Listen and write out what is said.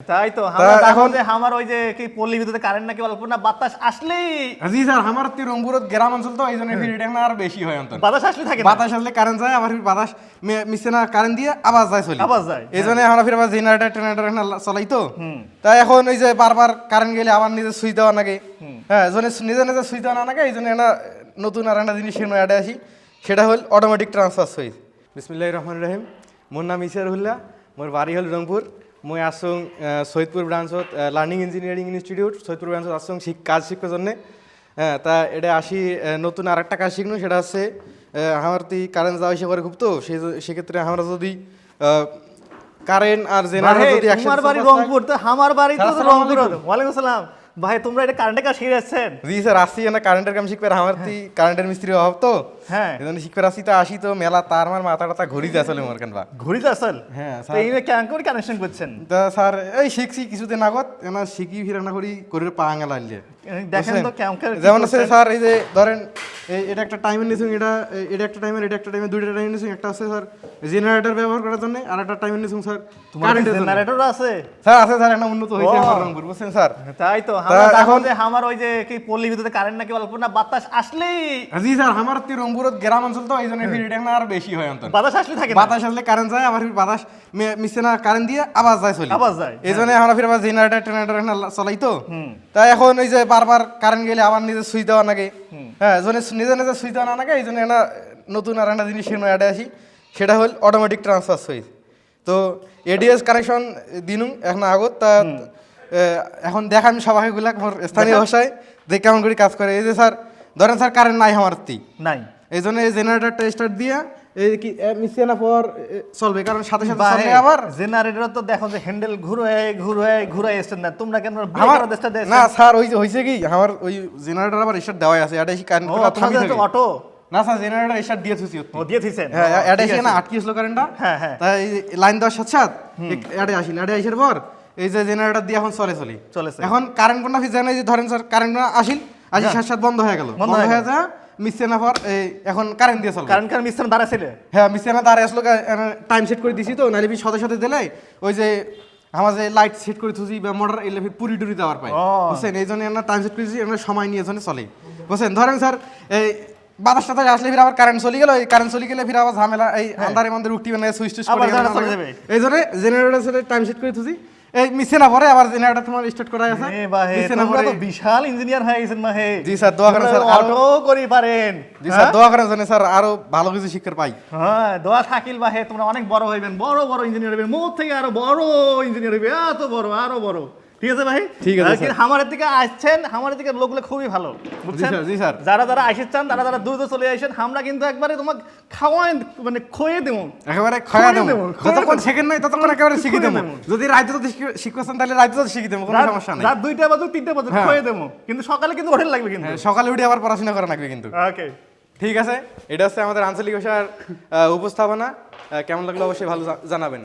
তাই তো এখন আমার ওই যে কি পল্লী বিদ্যুতের কারেন্ট নাকি অল্প না বাতাস আসলেই। জি স্যার আমার তো রংপুরত গ্রাম অঞ্চল তো এই জন্য না আর বেশি হয় অন্তত। বাতাস আসলে থাকে বাতাস আসলে কারেন্ট যায় আবার বাতাস মে- মিশছে না কারেন্ট দিয়ে আবার যায় চলি। আবার যায়, এই জন্য আমরা ফির আবার জেনারেটর টেনারেটর চলাই তো। তাই এখন ওই যে বারবার কারেন্ট গেলে আবার নিজে সুই দেওয়া নাগে হ্যাঁ জন্য নিজে নিজে সুই দেওয়া না নাগে এই জন্য একটা নতুন আর একটা জিনিস অ্যাডে আসি। সেটা হল অটোমেটিক ট্রান্সফার সুইচ বিসমিল্লাহ রহমান রহিম। মোর নাম ইসারুল্লাহ মোর বাড়ি হল রংপুর। মই আসং সৈদপুর ব্রাঞ্চত লার্নিং ইঞ্জিনিয়ারিং ইনস্টিটিউট সৈদপুর ব্রাঞ্চত আসং কাজ শিখবার জন্য। হ্যাঁ তা এটা আসি নতুন আর একটা কাজ শিখনো সেটা হচ্ছে আহ, আমার তুই কারেন্ট যাওয়া আসা করে খুব তো সেই সেক্ষেত্রে আমরা যদি কারেন্ট আর জেনারেটর যদি একসাথে আমার বাড়ি রংপুর তো আমার বাড়ি তো রংপুর। ওয়ালাইকুম আসসালাম। ভাই তোমরা এটা কারেন্টের কাজ শিখে যাচ্ছেন? জি স্যার আসছি না কারেন্টের কাম শিখবে। আমার তুই কারেন্টের মিস্ত্রি অভাব তো। হ্যাঁ। এই জন্য শিখবে আসি তো আসি তো মেলা তার আমার মাথা টাথা যায় আসলে মোর কেন বা। ঘুরিতে আসল হ্যাঁ তো স্যার। এই কেন করে কানেকশন করছেন? তা স্যার এই শিখছি কিছুদিন আগত এনা শিখি ফিরানা করি করে পাঙ্গা লাগলে। দেখেন তো কেমন যেমন আছে স্যার এই যে ধরেন এটা একটা টাইমের নিছুন এটা এটা একটা টাইমের এটা একটা টাইমের দুইটা টাইমের নিছুন একটা আছে স্যার জেনারেটর ব্যবহার করার জন্য আর একটা টাইমের নিছুন স্যার তোমার কারেন্টের জেনারেটর আছে? স্যার আছে স্যার একটা উন্নত হয়েছে। আমার রংপুর বুঝছেন স্যার তাই তো আমরা এখন যে আমার ওই যে কি পল্লী বিদ্যুতের কারেন্ট নাকি অল্প না বাতাস আসলেই। জি স্যার আমার তো রংপুরত গ্রাম অঞ্চল তো এই জন্য ফিরিটা না আর বেশি হয় অন্তত। বাতাস আসলে থাকে না? বাতাস আসলে কারেন্ট যায় আবার বাতাস মে- মিশছে না কারেন্ট দিয়ে আবার যায় চলি। আবার যায়, এই জন্য আমরা ফির আবার জেনারেটর টেনারেটর চলাই তো। তাই এখন ওই যে বারবার কারেন্ট গেলে আবার নিজে সুই দেওয়া নাগে। হ্যাঁ জন্য নিজে নিজে সুইচ আনা না নাগে এই জন্য একটা নতুন আর একটা জিনিস অ্যাডে আসি। সেটা হল অটোমেটিক ট্রান্সফার সুইচ তো এডিএস কানেকশন দিনুম এখন আগত তা এখন এখন দেখাম সবাই গুলা মোর স্থানীয় ভাষায় যে কেমন করে কাজ করে। এই যে স্যার ধরেন স্যার কারেন্ট নাই আমার তি। নাই। এই জন্য এই জেনারেটারটা স্টার্ট দিয়ে কি মিশিয়ে পর চলবে কারণ সাথে সাথে চলবে আবার। জেনারেটর তো দেখো যে হ্যান্ডেল ঘুরে ঘুরে ঘুরে এসছে না। তোমরা কেন আমার দেশটা দেশ না স্যার ওই যে হয়েছে কি আমার ওই জেনারেটর আবার স্টার্ট দেওয়াই আছে এটা কারেন্ট ও থামি থাকে অটো না স্যার জেনারেটর স্টার্ট দিয়ে থুছি ও দিয়ে দিছেন হ্যাঁ এটা এসে না আটকিয়েছিল কারেন্টটা হ্যাঁ হ্যাঁ। তাই লাইন দেওয়ার সাথে সাথে এডে আসিল আসার পর এই যে জেনারেটর দিয়ে এখন চলে চলি। চলেছে। এখন কারেন্ট কোনটা ফিজ জানে যে ধরেন স্যার কারেন্ট আসিল আসি সাথে সাথে বন্ধ হয়ে গেল। বন্ধ হয়ে হয়ে পর এই এখন কারেন্ট দিয়ে চলবে। কারণ কারণ মিস্ত্রি দাঁড়াছিল হ্যাঁ মিশিয়ানা তার আসলো টাইম সেট করে দিছি তো ফির সাথে সাথে দিলে ওই যে আমার যে লাইট সেট করে থুছি বা মোটর এলে পুরি টুরি দেওয়ার পাই বুঝছেন? এই জন্য আমরা টাইম সেট করেছি আমরা সময় নিয়ে জন্য চলে। বুঝছেন? ধরেন স্যার এই বাতাস টাতাস আসলে ফির আবার কারেন্ট চলে গেল এই কারেন্ট চলে গেলে ফির আবার ঝামেলা এই আন্ধারে মধ্যে উঠতে মানে সুইচ টুইচ করে চলে। এই জন্য জেনারেটর টাইম সেট করে থুছি। এই না পরে আবার জেনারেটর তোমার স্টার্ট করা আছে। এ ভাই তোমরা তো বিশাল ইঞ্জিনিয়ার হয়ে গেছেন মাহে জি স্যার দোয়া করেন স্যার আরও করি পারেন জি স্যার দোয়া করেন জানেন স্যার আরও ভালো কিছু শিক্ষার পাই। হ্যাঁ দোয়া থাকিল বাহে তোমরা অনেক বড় হইবেন বড় বড় ইঞ্জিনিয়ার হইবেন মুখ থেকে আরও বড় ইঞ্জিনিয়ার হইবে এত বড় আরও বড়। ঠিক আছে ভাই? ঠিক আছে, আসছেন লোকগুলো খুবই ভালো বুঝছেন? জি স্যার। যারা যারা তারা যারা চলে আসেন আমরা কিন্তু একবারে তোমাকে খাওয়াই মানে খোয়ে দেবো। একেবারে দেবো, যতক্ষণ শেখেন নাই ততক্ষণ একেবারে শিখে দেবো। যদি রাইতে শিখছেন তাহলে রাইতে শিখে দেবো কোনো সমস্যা নেই। রাত দুইটা বাজে তিনটা বাজে হ্যাঁ। খোয়ে দেবো। কিন্তু সকালে কিন্তু হোটেল লাগবে কিন্তু। হ্যাঁ, সকালে উঠে আবার পড়াশোনা করা লাগবে কিন্তু। ওকে। ঠিক আছে? এটা হচ্ছে আমাদের আঞ্চলিক ভাষার উপস্থাপনা। কেমন লাগল অবশ্যই ভালো জানাবেন।